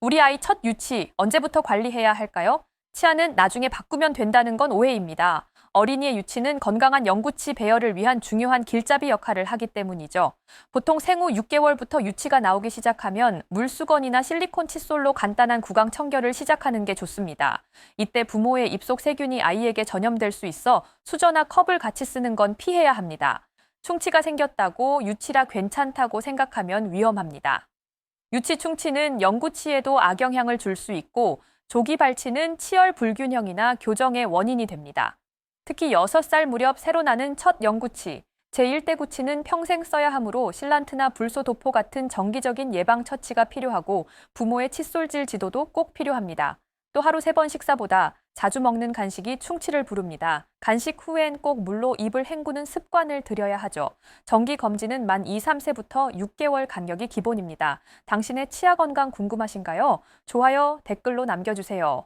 우리 아이 첫 유치 언제부터 관리해야 할까요? 치아는 나중에 바꾸면 된다는 건 오해입니다. 어린이의 유치는 건강한 영구치 배열을 위한 중요한 길잡이 역할을 하기 때문이죠. 보통 생후 6개월부터 유치가 나오기 시작하면 물수건이나 실리콘 칫솔로 간단한 구강 청결을 시작하는 게 좋습니다. 이때 부모의 입속 세균이 아이에게 전염될 수 있어 수저나 컵을 같이 쓰는 건 피해야 합니다. 충치가 생겼다고 유치라 괜찮다고 생각하면 위험합니다. 유치 충치는 영구치에도 악영향을 줄 수 있고 조기 발치는 치열 불균형이나 교정의 원인이 됩니다. 특히 6살 무렵 새로 나는 첫 영구치, 제1대 구치는 평생 써야 하므로 실란트나 불소 도포 같은 정기적인 예방 처치가 필요하고 부모의 칫솔질 지도도 꼭 필요합니다. 또 하루 세 번 식사보다 자주 먹는 간식이 충치를 부릅니다. 간식 후엔 꼭 물로 입을 헹구는 습관을 들여야 하죠. 정기 검진은 만 2, 3세부터 6개월 간격이 기본입니다. 당신의 치아 건강 궁금하신가요? 좋아요, 댓글로 남겨주세요.